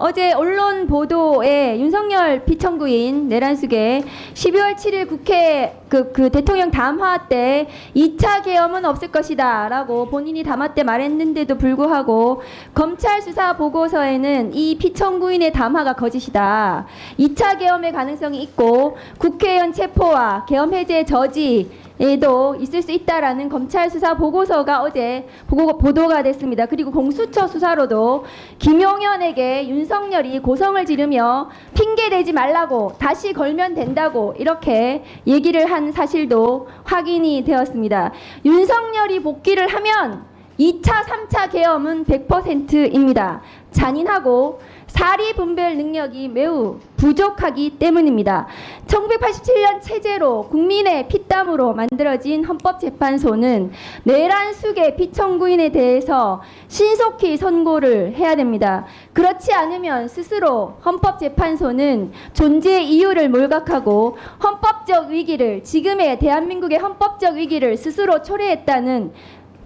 어제 언론 보도에 윤석열 피청구인 내란숙의 12월 7일 국회 그, 그 대통령 담화 때 2차 계엄은 없을 것이다 라고 본인이 담화 때 말했는데도 불구하고 검찰 수사 보고서에는 이 피청구인의 담화가 거짓이다. 2차 계엄의 가능성이 있고 국회의원 체포와 계엄 해제 저지 에도 있을 수 있다라는 검찰 수사 보고서가 어제 보고, 보도가 됐습니다. 그리고 공수처 수사로도 김용현에게 윤석열이 고성을 지르며 핑계 대지 말라고 다시 걸면 된다고 이렇게 얘기를 한 사실도 확인이 되었습니다. 윤석열이 복귀를 하면 2차, 3차 계엄은 100%입니다. 잔인하고 사리 분별 능력이 매우 부족하기 때문입니다. 1987년 체제로 국민의 피땀으로 만들어진 헌법재판소는 내란 숙의 피청구인에 대해서 신속히 선고를 해야 됩니다. 그렇지 않으면 스스로 헌법재판소는 존재 이유를 몰각하고 헌법적 위기를 지금의 대한민국의 헌법적 위기를 스스로 초래했다는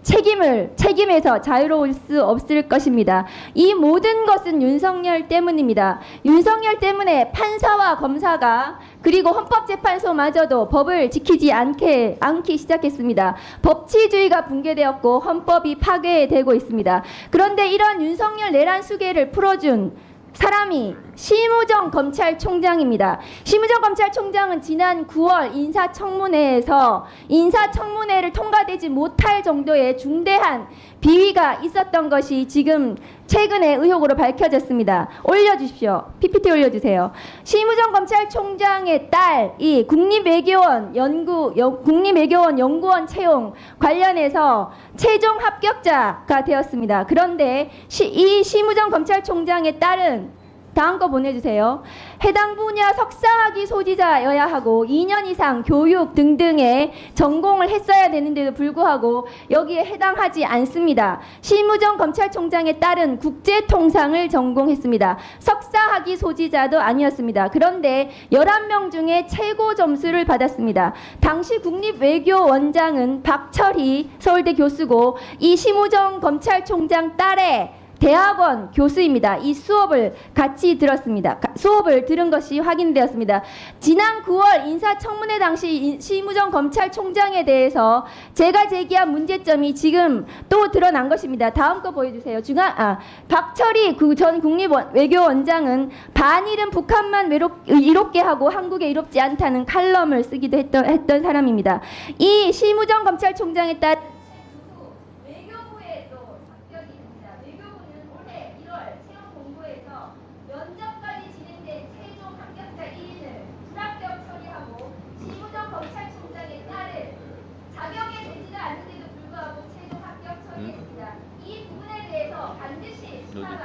책임을 책임에서 자유로울 수 없을 것입니다. 이 모든 것은 윤석열 때문입니다. 윤석열 때문에 판사와 검사가 그리고 헌법재판소마저도 법을 지키지 않게 않기 시작했습니다. 법치주의가 붕괴되었고 헌법이 파괴되고 있습니다. 그런데 이런 윤석열 내란 수계를 풀어준 사람이 심우정 검찰총장입니다. 심우정 검찰총장은 지난 9월 인사청문회에서 인사청문회를 통과되지 못할 정도의 중대한 비위가 있었던 것이 지금 최근에 의혹으로 밝혀졌습니다. 올려주십시오. PPT 올려주세요. 심우정 검찰총장의 딸이 국립외교원 연구 연- 국립외교원 연구원 채용 관련해서 최종 합격자가 되었습니다. 그런데 시, 이 심우정 검찰총장의 딸은 다음 거 보내주세요. 해당 분야 석사학위 소지자여야 하고 2년 이상 교육 등등의 전공을 했어야 되는데도 불구하고 여기에 해당하지 않습니다. 심우정 검찰총장의 딸은 국제통상을 전공했습니다. 석사학위 소지자도 아니었습니다. 그런데 11명 중에 최고 점수를 받았습니다. 당시 국립외교원장은 박철희 서울대 교수고 이 심우정 검찰총장 딸의 대학원 교수입니다. 이 수업을 같이 들었습니다. 가- 수업을 들은 것이 확인되었습니다. 지난 9월 인사청문회 당시 인- 심우정 검찰총장에 대해서 제가 제기한 문제점이 지금 또 드러난 것입니다. 다음 거 보여주세요. 중앙 아 박철희 그전 국립외교원장은 반일은 북한만 외롭, 이롭게 하고 한국에 이롭지 않다는 칼럼을 쓰기도 했던, 했던 사람입니다. 이딸 외교부에 또 합격이 있습니다. 외교부는 올해 1월 채용 공고에서 면접까지 진행된 최종 합격자 1인을 불합격 처리하고 심우정 검찰총장의 딸을 자격에 되지도 않는데도 불구